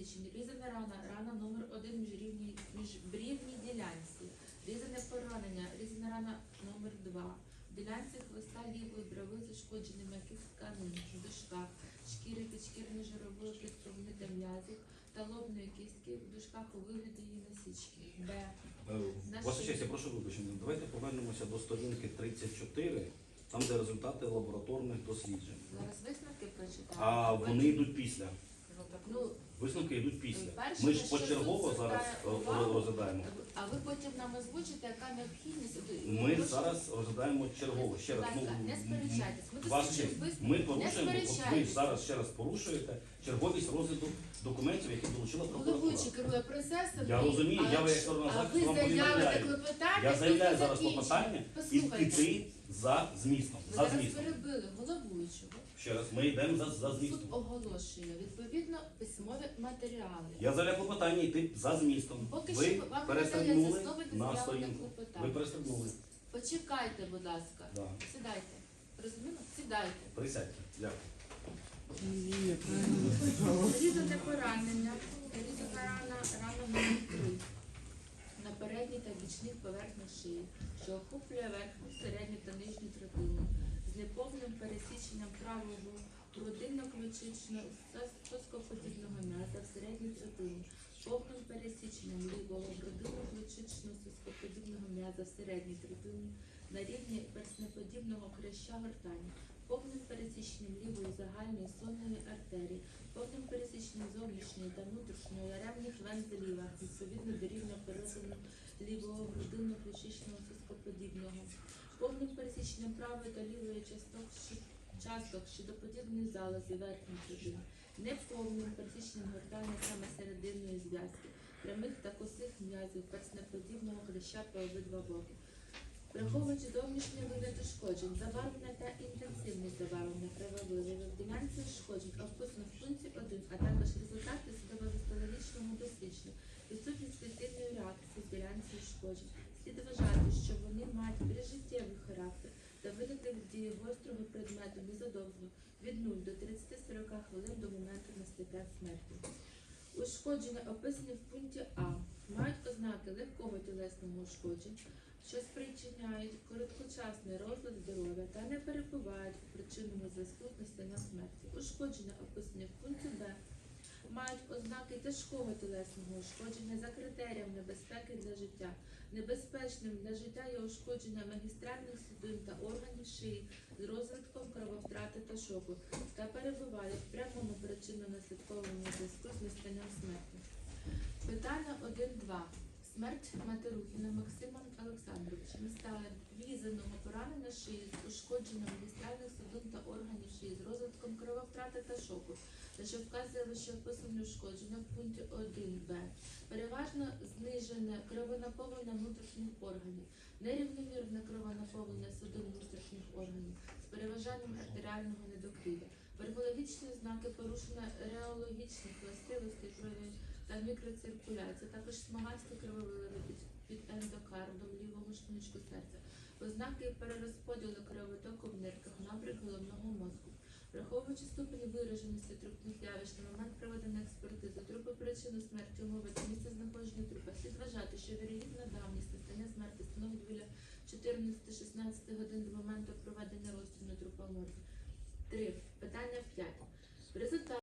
перелічені. Різана рана, рана номер 1 міжрівній міжбрівній ділянці. Різане поранення, різана рана номер 2. В ділянці хвоста лівої брови з ушкодженими м'яких тканин, дужках, шкіри підшкірної жирової підкровни та м'язів та лобної кістки в дужках у вигляді її насічки. Б. Е, Ваша честь, я прошу вибачення. Давайте повернемося до сторінки 34, там де результати лабораторних досліджень. Зараз висновки прочитаю. А вони йдуть після. Ну, Висновки йдуть після. Перше, Ми на ж що почергово тут зараз звертає е, увагу, розглядаємо. А ви потім нам озвучите, яка необхідність? Ми Прошу- зараз розглядаємо чергово. Ще раз, Будь ласка, ну, не сперечайтесь. Ми висновки. Не порушуємо, от ви сперечайтесь. зараз ще раз порушуєте черговість розгляду документів, які долучила прокуратура. Головуючий керує процесом. Я і- розумію, я якщо- екстреного А захисту вам заявите повідомляю. клопотання, Я заявляю зараз закінчення. клопотання і Послухайте, піти за змістом. Ви За зараз змістом. перебили головуючого. Ще раз, ми йдемо за, за Суд змістом. оголошує відповідно письмові матеріали. Я заявляю клопотання йти за змістом. Поки Ви що вам перестрибнули надається слово на сторінку. Ви клопотання. перестрибнули. Почекайте, будь ласка. Да. Сідайте. Розуміло? Сідайте. Присядьте. Дякую. Різане поранення, різана рана, рана номер 3 на передній та бічних поверхнях шиї, що охоплює верхню, середню та нижню третину, неповним пересіченням правого грудинно-ключичного соскоподібного м'яза в середню третину, повним пересіченням лівого грудинно-ключичного соскоподібного м'яза в середній третині на рівні перснеподібного хряща гортані, повним пересіченням лівої загальної сонної артерії, повним пересіченням зовнішньої та внутрішньої яремних вен відповідно до рівня перетину лівого грудинно-ключичного соскоподібного, повним пересіченням правої та лівої часток часток щитоподібної залози верхньої третини, неповним пересіченням гортання саме серединної зв'язки, прямих та косих м'язів перснеподібного хреща по обидва боки. Враховуючи зовнішній вигляд ушкоджень, забарвлення та інтенсивність забарвлення крововиливи в ділянці ушкоджень описано в пункті 1, а також результати судово-гістологічного дослідження, відсутність суїцидної реакції в ділянці ушкоджень. Слід вважати, що вони мають прижиттєвий характер та виникли від дії гострого предмету незадовго від 0 до 30-40 хвилин до моменту настання смерті. Ушкодження, описані в пункті А, мають ознаки легкого тілесного ушкодження, що спричиняють короткочасний розлад здоров'я та не перебувають у причинному зв'язку з настанням смерті. Ушкодження, описані в пункті Б, мають ознаки тяжкого тілесного ушкодження за критерієм небезпеки для життя. Небезпечним для життя є ушкодження магістральних судин та органів шиї з розвитком крововтрати та шоку та перебуває в прямому причинно-наслідковому зв'язку з настанням смерті. Питання 1.2. Смерть Матерухіна Максима Олександровича стала візаного поранення шиї з ушкодженням магістральних судин та органів шиї з розвитком крововтрати та шоку, на що вказує лише описані ушкодження в пункті 1б. Переважно знижене кровонаповнення внутрішніх органів, нерівномірне кровонаповнення судин внутрішніх органів з переважанням артеріального недокрів'я, верхологічні ознаки порушення реологічних властивостей та мікроциркуляція, також смагасті крововилини під, під ендокардом лівого штучку серця, ознаки перерозподілу кровотоку в нирках напрямк головного мозку. Враховуючи ступені вираженості трупних явищ на момент проведення експертизи, трупи причини смерті умови місце знаходження трупа, слід вважати, що вірогідна давність настання смерті становить біля 14-16 годин з моменту проведення розтину трупа морги. 3. Питання 5. Результат